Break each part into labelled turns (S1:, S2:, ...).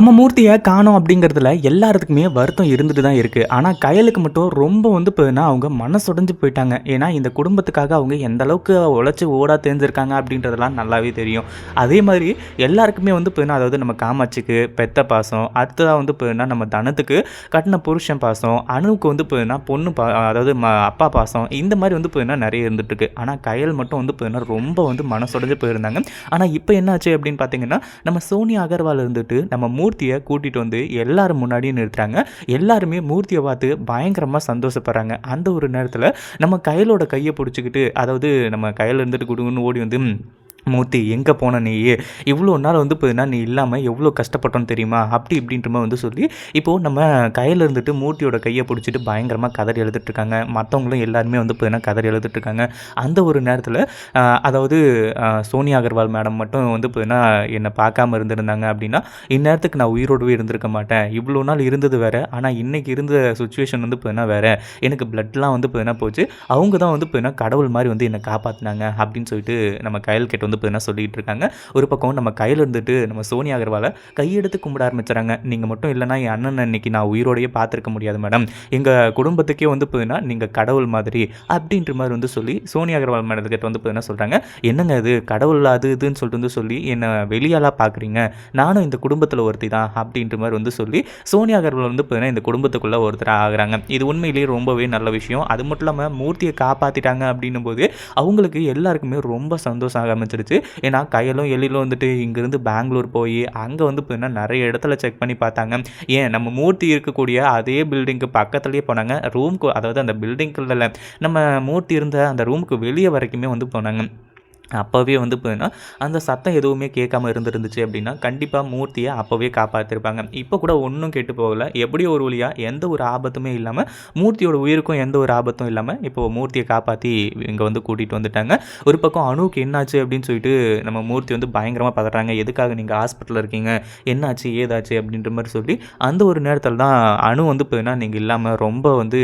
S1: நம்ம மூர்த்தியை காணோம் அப்படிங்கிறதுல எல்லாத்துக்குமே வருத்தம் இருந்துட்டு தான் இருக்குது ஆனால் கயலுக்கு மட்டும் ரொம்ப வந்து போயின்னா அவங்க மனசுடைஞ்சு போயிட்டாங்க. ஏன்னா இந்த குடும்பத்துக்காக அவங்க எந்த அளவுக்கு உழைச்சி ஓடா தெரிஞ்சிருக்காங்க அப்படின்றதெல்லாம் நல்லாவே தெரியும். அதே மாதிரி எல்லாருக்குமே வந்து போயின்னா அதாவது நம்ம காமாட்சிக்கு பெத்த பாசம் அடுத்ததாக வந்து போயின்னா நம்ம தனத்துக்கு கட்டின புருஷன் பாசம் அணுவுக்கு வந்து போயின்னா பொண்ணு பா அதாவது ம அப்பா பாசம் இந்த மாதிரி வந்து போயின்னா நிறைய இருந்துட்டுருக்கு ஆனால் கயல் மட்டும் வந்து போயின்னா ரொம்ப வந்து மனசுடைஞ்சு போயிருந்தாங்க. ஆனால் இப்போ என்னாச்சு அப்படின்னு பார்த்தீங்கன்னா நம்ம சோனியா அகர்வால் இருந்துட்டு நம்ம மூர்த்தியை கூட்டிகிட்டு வந்து எல்லாரும் முன்னாடியும் நிறுத்துறாங்க. எல்லாருமே மூர்த்தியை பார்த்து பயங்கரமாக சந்தோஷப்படுறாங்க. அந்த ஒரு நேரத்தில் நம்ம கையிலோட கையை பிடிச்சிக்கிட்டு அதாவது நம்ம கையில் இருந்துட்டு கொடுங்கன்னு ஓடி வந்து மூர்த்தி எங்கே போன நீ இவ்வளோ நாள் வந்து போதுனா நீ இல்லாமல் எவ்வளோ கஷ்டப்பட்டோன்னு தெரியுமா? அப்படி இப்படின்ற மாதிரி வந்து சொல்லி இப்போது நம்ம கையில் இருந்துட்டு மூர்த்தியோட கையை பிடிச்சிட்டு பயங்கரமாக கதறி எழுதிட்டுருக்காங்க மற்றவங்களும் எல்லாருமே வந்து போதுனா கதறி எழுதிட்டுருக்காங்க அந்த ஒரு நேரத்தில் அதாவது சோனியா அகர்வால் மேடம் மட்டும் வந்து போதுனா என்னை பார்க்காம இருந்திருந்தாங்க அப்படின்னா இந்நேரத்துக்கு நான் உயிரோடவே இருந்திருக்க மாட்டேன். இவ்வளோ நாள் இருந்தது வேற. ஆனால் இன்றைக்கி இருந்த சுச்சுவேஷன் வந்து போதுனா வேறு. எனக்கு பிளட்லாம் வந்து போதுனா போச்சு. அவங்க தான் வந்து போதுனா கடவுள் மாதிரி வந்து என்னை காப்பாற்றினாங்க அப்படின்னு சொல்லிட்டு நம்ம கையில் கிட்ட வந்து போதுனா சொல்லிட்டு இருக்காங்க. ஒரு பக்கம் நம்ம கையில் இருந்துட்டு நம்ம சோனியா அகர்வாலை கையெடுத்து கும்பிட ஆரம்பிச்சுறாங்க நீங்கள் மட்டும் இல்லைனா என் அண்ணன் இன்னைக்கு நான் உயிரோடையே பார்த்துருக்க முடியாது மேடம். எங்கள் குடும்பத்துக்கே வந்து பார்த்தீங்கன்னா நீங்கள் கடவுள் மாதிரி அப்படின்ற மாதிரி வந்து சொல்லி சோனியா அகர்வால் மேடத்துக்கிட்ட வந்து பார்த்தீங்கன்னா சொல்கிறாங்க என்னங்க இது? கடவுள் அது இதுன்னு சொல்லிட்டு வந்து சொல்லி என்னை வெளியாலாக பார்க்குறீங்க? நானும் இந்த குடும்பத்தில் ஒருத்தி தான் அப்படின்ற மாதிரி வந்து சொல்லி சோனியா அகர்வால் வந்து பார்த்தீங்கன்னா இந்த குடும்பத்துக்குள்ளே ஒருத்தராக ஆகுறாங்க. இது உண்மையிலேயே ரொம்பவே நல்ல விஷயம். அது மட்டும் இல்லாமல் மூர்த்தியை காப்பாற்றிட்டாங்க அப்படின்னும் போது அவங்களுக்கு எல்லாருக்குமே ரொம்ப சந்தோஷம் ஆரம்பிச்சிருச்சு. ஏன்னா கையிலும் எழிலும் வந்துட்டு இங்கேருந்து பெங்களூர் போய் அங்கே வந்து பார்த்தீங்கன்னா நிறைய இடத்துல செக் பண்ணி பார்த்தாங்க. ஏன் நம்ம மூர்த்தி இருக்கக்கூடிய அதே பில்டிங்க்கு பக்கத்துலேயே போனாங்க. ரூம்க்கு அதாவது அந்த பில்டிங்குள்ள நம்ம மூர்த்தி இருந்த அந்த ரூமுக்கு வெளியே வரைக்குமே வந்து போனாங்க. அப்போவே வந்து பார்த்தீங்கன்னா அந்த சத்தம் எதுவுமே கேட்காம இருந்திருந்துச்சு அப்படின்னா கண்டிப்பாக மூர்த்தியை அப்போவே காப்பாற்றிருப்பாங்க இப்போ கூட ஒன்றும் கெட்டு போகல. எப்படி ஒரு வழியாக எந்த ஒரு ஆபத்துமே இல்லாமல் மூர்த்தியோட உயிருக்கும் எந்த ஒரு ஆபத்தும் இல்லாமல் இப்போ மூர்த்தியை காப்பாற்றி இங்கே வந்து கூட்டிகிட்டு வந்துட்டாங்க. ஒரு பக்கம் அணுவுக்கு என்னாச்சு அப்படின்னு சொல்லிட்டு நம்ம மூர்த்தி வந்து பயங்கரமாக பதறாங்க. எதுக்காக நீங்கள் ஹாஸ்பிட்டலில் இருக்கீங்க? என்னாச்சு? ஏதாச்சு? அப்படின்ற மாதிரி சொல்லி அந்த ஒரு நேரத்தில் தான் அணு வந்து பார்த்தீங்கன்னா நீங்கள் இல்லாமல் ரொம்ப வந்து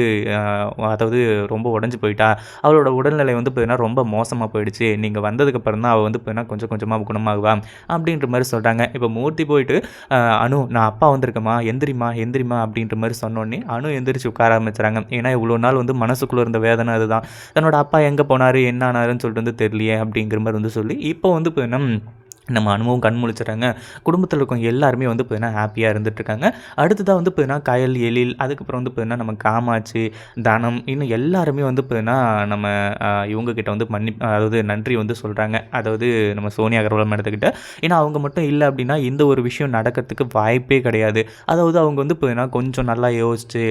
S1: அதாவது ரொம்ப உடஞ்சி போயிட்டா. அவளோட உடல்நிலை வந்து பார்த்தீங்கன்னா ரொம்ப மோசமாக போயிடுச்சு. நீங்கள் வந்ததுக்கப்புறம் தான் அவள் வந்து பார்த்தீங்கன்னா கொஞ்சம் கொஞ்சமாக குணமாகுவா அப்படின்ற மாதிரி சொல்கிறாங்க இப்போ மூர்த்தி போயிட்டு அனு நான் அப்பா வந்திருக்கேம்மா. எந்திரிம்மா எந்திரிம்மா அப்படின்ற மாதிரி சொன்னோடனே அனு எந்திரிச்சு உட்கார ஆரம்பிச்சுறாங்க ஏன்னா இவ்வளோ நாள் வந்து மனசுக்குள்ளே இருந்த வேதனை அதுதான். தன்னோட அப்பா எங்கே போனார் என்ன ஆனாருன்னு சொல்லிட்டு வந்து தெரியலையே அப்படிங்கிற மாதிரி வந்து சொல்லி இப்போ வந்து பார்த்தீங்கன்னா நம்ம அனுபவம் கண் முழிச்சிட்றாங்க குடும்பத்தில் இருக்கவங்க எல்லாருமே வந்து பார்த்தீங்கன்னா ஹாப்பியாக இருந்துகிட்ருக்காங்க அடுத்ததாக வந்து பார்த்தீங்கன்னா கயல் எழில் அதுக்கப்புறம் வந்து பார்த்தீங்கன்னா நம்ம காமாட்சி தனம் இன்னும் எல்லாருமே வந்து பார்த்திங்கன்னா நம்ம இவங்கக்கிட்ட வந்து மன்னி அதாவது நன்றி வந்து சொல்கிறாங்க அதாவது நம்ம சோனியா அகர்வால் மேடத்துக்கிட்ட. ஏன்னா அவங்க மட்டும் இல்லை அப்படின்னா இந்த ஒரு விஷயம் நடக்கிறதுக்கு வாய்ப்பே கிடையாது. அதாவது அவங்க வந்து பார்த்திங்கன்னா கொஞ்சம் நல்லா யோசிச்சு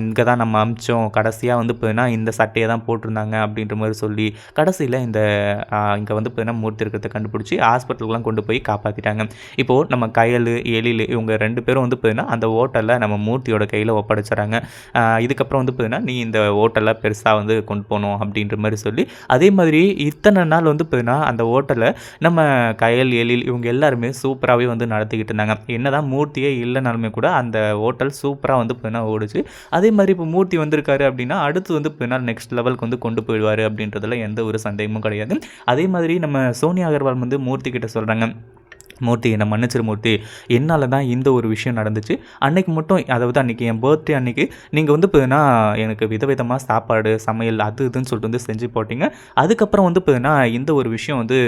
S1: இங்கே தான் நம்ம அமிச்சோம். கடைசியாக வந்து பார்த்திங்கன்னா இந்த சட்டையை தான் போட்டிருந்தாங்க அப்படின்ற மாதிரி சொல்லி கடைசியில் இந்த இங்கே வந்து பார்த்தீங்கன்னா மூர்த்தி இருக்கிறத கண்டுபிடிச்சி ஹாஸ்பிட்டலுக்குலாம் கொண்டு போய் காப்பாற்றிட்டாங்க இப்போது நம்ம கயல் எழில் இவங்க ரெண்டு பேரும் வந்து பார்த்தீங்கன்னா அந்த ஓட்டலில் நம்ம மூர்த்தியோட கையில் ஒப்படைச்சிட்றாங்க. இதுக்கப்புறம் வந்து பார்த்தீங்கன்னா நீ இந்த ஓட்டலை பெருசாக வந்து கொண்டு போகணும் அப்படின்ற மாதிரி சொல்லி அதே மாதிரி இத்தனை நாள் வந்து பார்த்தீங்கன்னா அந்த ஓட்டலை நம்ம கயல் எழில் இவங்க எல்லாருமே சூப்பராகவே வந்து நடத்திக்கிட்டு இருந்தாங்க. என்னதான் மூர்த்தியே இல்லைனாலுமே கூட அந்த ஹோட்டல் சூப்பராக வந்து பார்த்தீங்கன்னா ஓடுச்சு. அதே மாதிரி இப்போ மூர்த்தி வந்திருக்காரு அப்படின்னா அடுத்து வந்து பார்த்தீங்கன்னா நெக்ஸ்ட் லெவலுக்கு வந்து கொண்டு போயிடுவார் அப்படின்றதுல எந்த ஒரு சந்தேகமும் கிடையாது. அதே மாதிரி நம்ம சோனியா அகர்வால் வந்து மூர்த்தி கிட்ட சொல்கிறாங்க மூர்த்தி என்னை மன்னிச்சிரு மூர்த்தி. என்னால் தான் இந்த ஒரு விஷயம் நடந்துச்சு. அன்னைக்கு மட்டும் அதாவது அன்றைக்கி என் பர்த்டே அன்னைக்கு நீங்கள் வந்து பார்த்தீங்கன்னா எனக்கு விதவிதமாக சாப்பாடு சமையல் அது இதுன்னு சொல்லிட்டு வந்து செஞ்சு போட்டிங்க. அதுக்கப்புறம் வந்து பார்த்தீங்கன்னா இந்த ஒரு விஷயம் வந்து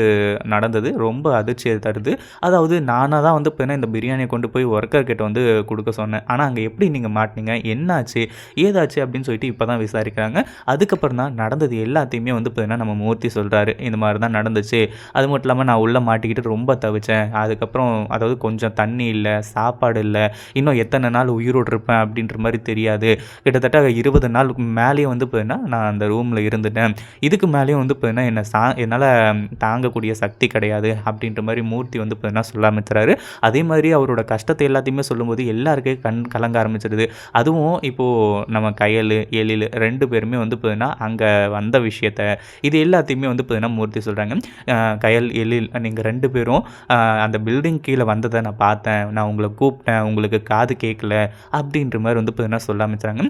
S1: நடந்தது. ரொம்ப அதிர்ச்சியை தருது. அதாவது நானாக தான் வந்து பார்த்தீங்கன்னா இந்த பிரியாணியை கொண்டு போய் ஒர்க்கர்கிட்ட வந்து கொடுக்க சொன்னேன். ஆனால் அங்கே எப்படி நீங்கள் மாட்டினீங்க? என்னாச்சு? ஏதாச்சு அப்படின்னு சொல்லிட்டு இப்போ தான் விசாரிக்கிறாங்க. அதுக்கப்புறம் தான் நடந்தது எல்லாத்தையுமே வந்து பார்த்தீங்கன்னா நம்ம மூர்த்தி சொல்கிறாரு இந்த மாதிரி தான் நடந்துச்சு. அது மட்டும் இல்லாமல் நான் உள்ளே மாட்டிக்கிட்டு ரொம்ப தவிச்சேன். அதுக்கப்புறம் அதாவது கொஞ்சம் தண்ணி இல்லை சாப்பாடு இல்லை இன்னும் எத்தனை நாள் உயிரோடு இருப்பேன் அப்படின்ற மாதிரி தெரியாது. கிட்டத்தட்ட இருபது நாளுக்கு மேலேயும் வந்து போயின்னா நான் அந்த ரூமில் இருந்துட்டேன். இதுக்கு மேலேயும் வந்து பார்த்தீங்கன்னா என்னை சா என்னால் தாங்கக்கூடிய சக்தி கிடையாது அப்படின்ற மாதிரி மூர்த்தி வந்து பார்த்தீங்கன்னா சொல்ல ஆரம்பிச்சுறாரு அதே மாதிரி அவரோட கஷ்டத்தை எல்லாத்தையுமே சொல்லும்போது எல்லாருக்கும் கண் கலங்க ஆரம்பிச்சிடுது. அதுவும் இப்போது நம்ம கையல் எழில் ரெண்டு பேருமே வந்து பார்த்தீங்கன்னா அங்கே வந்த விஷயத்த இது எல்லாத்தையுமே வந்து பார்த்தீங்கன்னா மூர்த்தி சொல்கிறாங்க கயல் எழில் நீங்கள் ரெண்டு பேரும் அந்த பில்டிங் கீழே வந்ததை நான் பார்த்தேன். நான் உங்களை கூப்பிட்டேன். உங்களுக்கு காது கேட்கல அப்படின்ற மாதிரி வந்து பார்த்தீங்கன்னா சொல்ல ஆரம்பிச்சாங்க.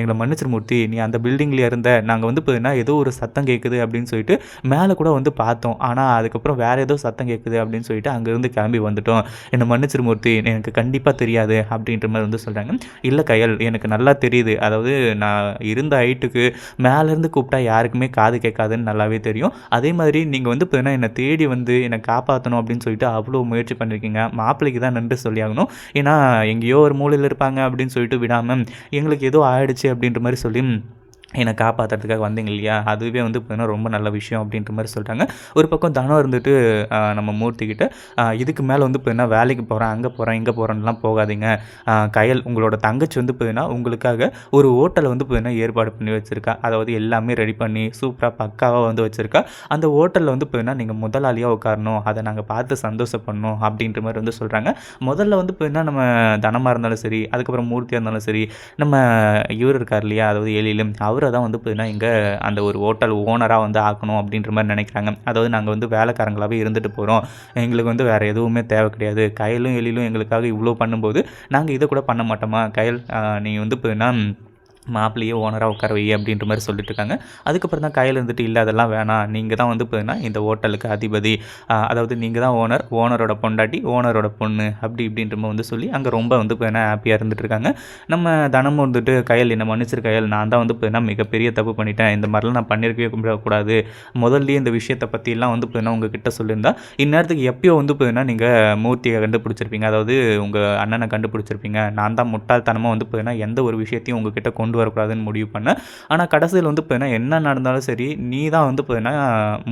S1: எங்களை மன்னிச்சிரு மூர்த்தி. நீ அந்த பில்டிங்லேயே இருந்த நாங்கள் வந்து பார்த்தீங்கன்னா ஏதோ ஒரு சத்தம் கேட்குது அப்படின்னு சொல்லிட்டு மேலே கூட வந்து பார்த்தோம். ஆனால் அதுக்கப்புறம் வேறு ஏதோ சத்தம் கேட்குது அப்படின்னு சொல்லிட்டு அங்கேருந்து கிளம்பி வந்துட்டோம். என்னை மன்னிச்சிரு மூர்த்தி. எனக்கு கண்டிப்பாக தெரியாது அப்படின்ற மாதிரி வந்து சொல்கிறாங்க இல்லை கையல் எனக்கு நல்லா தெரியுது. அதாவது நான் இருந்த ஹைட்டுக்கு மேலேருந்து கூப்பிட்டா யாருக்குமே காது கேட்காதுன்னு நல்லாவே தெரியும். அதே மாதிரி நீங்கள் வந்து பார்த்தீங்கன்னா என்னை தேடி வந்து என்னை காப்பாற்றணும் அப்படின்னு சொல்லிட்டு அவ்வளோ முயற்சி பண்ணியிருக்கீங்க மாப்பிள்ளைக்கு தான் நன்றி சொல்லியாகணும். ஏன்னா எங்கேயோ ஒரு மூலையில் இருப்பாங்க அப்படின்னு சொல்லிட்டு விடாமல் எங்களுக்கு ஏதோ ஆயிடுச்சு அப்படின்ற மாதிரி சொல்லி என்னை காப்பாற்றுறதுக்காக வந்தீங்க இல்லையா? அதுவே வந்து பார்த்திங்கன்னா ரொம்ப நல்ல விஷயம் அப்படின்ற மாதிரி சொல்கிறாங்க ஒரு பக்கம் தனம் இருந்துட்டு நம்ம மூர்த்திக்கிட்ட இதுக்கு மேலே வந்து பார்த்திங்கன்னா வேலைக்கு போகிறேன் அங்கே போகிறேன் இங்கே போகிறேன்லாம் போகாதீங்க. கையல் கயல் உங்களோட தங்கச்சி வந்து பார்த்திங்கன்னா உங்களுக்காக ஒரு ஹோட்டலை வந்து பார்த்திங்கன்னா ஏற்பாடு பண்ணி வச்சுருக்கா. அதாவது எல்லாமே ரெடி பண்ணி சூப்பராக பக்காவாக வந்து வச்சுருக்கா. அந்த ஹோட்டலில் வந்து பார்த்திங்கன்னா நீங்கள் முதலாளியாக உட்காரணும். அதை நாங்கள் பார்த்து சந்தோஷப்படணும் அப்படின்ற மாதிரி வந்து சொல்கிறாங்க முதல்ல வந்து பார்த்திங்கன்னா நம்ம தனமாக இருந்தாலும் சரி அதுக்கப்புறம் மூர்த்தியாக இருந்தாலும் சரி நம்ம இவர் இருக்கார் இல்லையா? அதாவது எழிலும் அவர் தான் வந்து பார்த்தீங்கன்னா இங்கே அந்த ஒரு ஹோட்டல் ஓனராக வந்து ஆக்கணும் அப்படின்ற மாதிரி நினைக்கிறாங்க. அதாவது நாங்கள் வந்து வேலைக்காரங்களாகவே இருந்துட்டு போகிறோம் எங்களுக்கு வந்து வேறு எதுவுமே தேவை கிடையாது. கயலும் எழிலும் எங்களுக்காக இவ்வளோ பண்ணும்போது நாங்கள் இதை கூட பண்ண மாட்டோமா? கையல் நீ வந்து பார்த்தீங்கன்னா மாப்பிள்ளையே ஓனராக உட்கார வை அப்படின்ற மாதிரி சொல்லிட்டு இருக்காங்க. அதுக்கப்புறம் தான் கையில் இருந்துட்டு இல்லை அதெல்லாம் வேணாம். நீங்கள் தான் வந்து பார்த்தீங்கன்னா இந்த ஹோட்டலுக்கு அதிபதி. அதாவது நீங்கள் தான் ஓனர் ஓனரோட பொண்டாட்டி ஓனரோட பொண்ணு. அப்படி இப்படின்ற மாதிரி வந்து சொல்லி அங்கே ரொம்ப வந்து போனால் ஹாப்பியாக இருந்துட்டு இருக்காங்க. நம்ம தனமும் வந்துட்டு கையல் என்ன மன்னிச்சிரு கையல் நான் தான் வந்து பார்த்தீங்கன்னா மிகப்பெரிய தப்பு பண்ணிட்டேன். இந்த மாதிரிலாம் நான் பண்ணியிருக்கவே கூடாது. முதல்லயே இந்த விஷயத்தை பற்றிலாம் வந்து பார்த்தீங்கன்னா உங்ககிட்ட சொல்லியிருந்தா இந்நேரத்துக்கு எப்பயோ வந்து பார்த்தீங்கன்னா நீங்கள் மூர்த்தியை கண்டுபிடிச்சிருப்பீங்க. அதாவது உங்கள் அண்ணனை கண்டுபிடிச்சிருப்பீங்க. நான் தான் முட்டாள்தனமாக வந்து பார்த்தீங்கன்னா எந்த ஒரு விஷயத்தையும் உங்ககிட்ட கொண்டு வரக்கூடாதுன்னு முடிவு பண்ணேன் ஆனால் கடைசியில் வந்து பார்த்தீங்கன்னா என்ன நடந்தாலும் சரி நீ தான் வந்து பார்த்தீங்கன்னா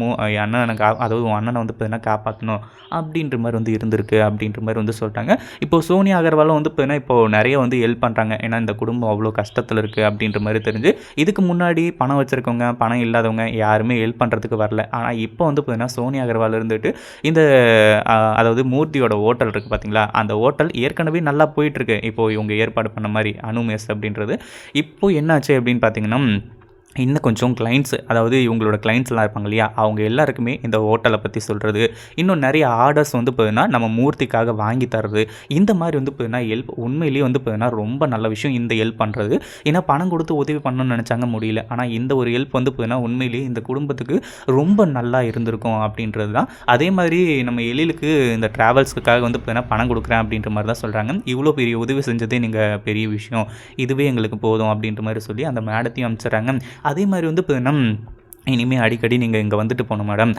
S1: மூ என் அண்ணனை கா அதாவது உன் அண்ணனை வந்து பார்த்தீங்கன்னா காப்பாற்றணும் அப்படின்ற மாதிரி வந்து இருந்திருக்கு அப்படின்ற மாதிரி வந்து சொல்லிட்டாங்க. இப்போ சோனியா அகர்வாலும் வந்து பார்த்தீங்கன்னா இப்போ நிறைய வந்து ஹெல்ப் பண்ணுறாங்க ஏன்னா இந்த குடும்பம் அவ்வளோ கஷ்டத்தில் இருக்குது அப்படின்ற மாதிரி தெரிஞ்சு இதுக்கு முன்னாடி பணம் வச்சுருக்கவங்க பணம் இல்லாதவங்க யாருமே ஹெல்ப் பண்ணுறதுக்கு வரல. ஆனால் இப்போ வந்து பார்த்தீங்கன்னா சோனியா அகர்வால் இருந்துட்டு இந்த அதாவது மூர்த்தியோட ஹோட்டல் இருக்குது பார்த்தீங்களா அந்த ஹோட்டல் ஏற்கனவே நல்லா போயிட்டுருக்கு இப்போது இவங்க ஏற்பாடு பண்ண மாதிரி அனுமேஸ் அப்படின்றது. இப்போ என்னாச்சு அப்படின்னு பார்த்தீங்கன்னா இன்னும் கொஞ்சம் கிளைண்ட்ஸ் அதாவது இவங்களோட கிளைண்ட்ஸ்லாம் இருப்பாங்க இல்லையா? அவங்க எல்லாருக்குமே இந்த ஹோட்டலை பற்றி சொல்கிறது இன்னும் நிறைய ஆர்டர்ஸ் வந்து பார்த்தீங்கன்னா நம்ம மூர்த்திக்காக வாங்கி தர்றது. இந்த மாதிரி வந்து பார்த்தீங்கன்னா ஹெல்ப் உண்மையிலேயே வந்து பார்த்தீங்கன்னா ரொம்ப நல்ல விஷயம் இந்த ஹெல்ப் பண்ணுறது ஏன்னா பணம் கொடுத்து உதவி பண்ணணும்னு நினச்சாங்க முடியல. ஆனால் இந்த ஒரு ஹெல்ப் வந்து பார்த்தீங்கன்னா உண்மையிலேயே இந்த குடும்பத்துக்கு ரொம்ப நல்லா இருந்திருக்கும் அப்படின்றது தான். அதே மாதிரி நம்ம எழிலுக்கு இந்த ட்ராவல்ஸ்க்காக வந்து பார்த்தீங்கன்னா பணம் கொடுக்குறேன் அப்படின்ற மாதிரி தான் சொல்கிறாங்க இவ்வளோ பெரிய உதவி செஞ்சதே நீங்கள் பெரிய விஷயம். இதுவே எங்களுக்கு போதும் அப்படின்ற மாதிரி சொல்லி அந்த மேடத்தையும் அனுப்பிச்சிடுறாங்க. அதே மாதிரி வந்து பார்த்தீங்கன்னா இனிமேல் அடிக்கடி நீங்கள் இங்கே வந்துட்டு போகணும் மேடம்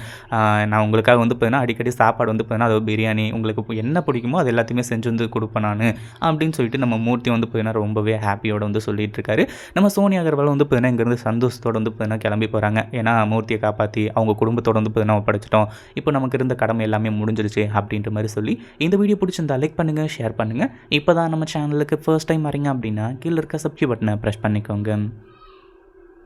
S1: நான் உங்களுக்காக வந்து பார்த்தீங்கன்னா அடிக்கடி சாப்பாடு வந்து பார்த்தீங்கன்னா அதாவது பிரியாணி உங்களுக்கு என்ன பிடிக்குமோ அது எல்லாத்தையுமே செஞ்சு வந்து கொடுப்பேன் நான் அப்படின்னு சொல்லிட்டு நம்ம மூர்த்தி வந்து பார்த்தீங்கன்னா ரொம்பவே ஹாப்பியோட வந்து சொல்லிட்டு இருக்காரு. நம்ம சோனியா அகர்வால் வந்து பார்த்தீங்கன்னா இங்கேருந்து சந்தோஷத்தோட வந்து பார்த்தீங்கன்னா கிளம்பி போகிறாங்க ஏன்னா மூர்த்தியை காப்பாற்றி அவங்க குடும்பத்தோட வந்து பார்த்தீங்கன்னா படைச்சிட்டோம். இப்போ நமக்கு இருந்த கடமை எல்லாமே முடிஞ்சிருச்சு அப்படின்ற மாதிரி சொல்லி இந்த வீடியோ பிடிச்சிருந்தா லைக் பண்ணுங்கள் ஷேர் பண்ணுங்கள் இப்போ தான் நம்ம சேனலுக்கு ஃபர்ஸ்ட் டைம் வரீங்க அப்படின்னா கீழே இருக்க சப்ஸ்கிரைப் பட்டனை ப்ரெஸ் பண்ணிக்கோங்க.